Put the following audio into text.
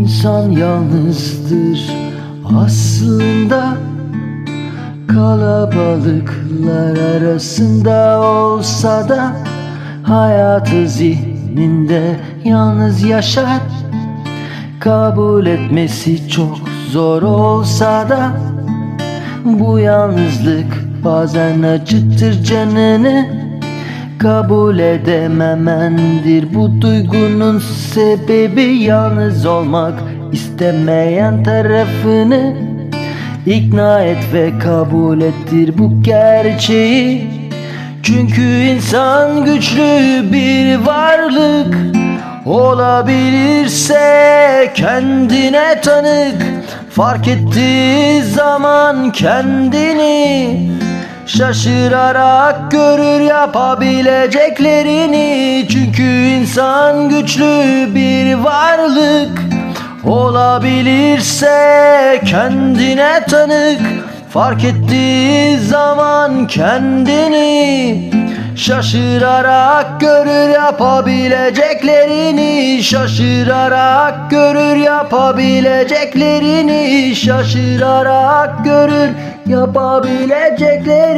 İnsan yalnızdır. Aslında Kalabalıklar arasında olsa da Hayatı zihninde yalnız yaşar. Kabul etmesi çok zor olsa da Bu yalnızlık bazen acıtır canını Kabul edememendir. Bu duygunun sebebi Yalnız olmak istemeyen tarafını ikna et ve kabul ettir bu gerçeği. Çünkü insan güçlü bir varlık Olabilirse kendine tanık. Fark ettiği zaman kendini Şaşırarak görür yapabileceklerini. Çünkü insan güçlü bir varlık. Olabilirse kendine tanık. Fark ettiği zaman kendini Şaşırarak görür yapabileceklerini. Şaşırarak görür yapabileceklerini. Şaşırarak görür yapabileceklerini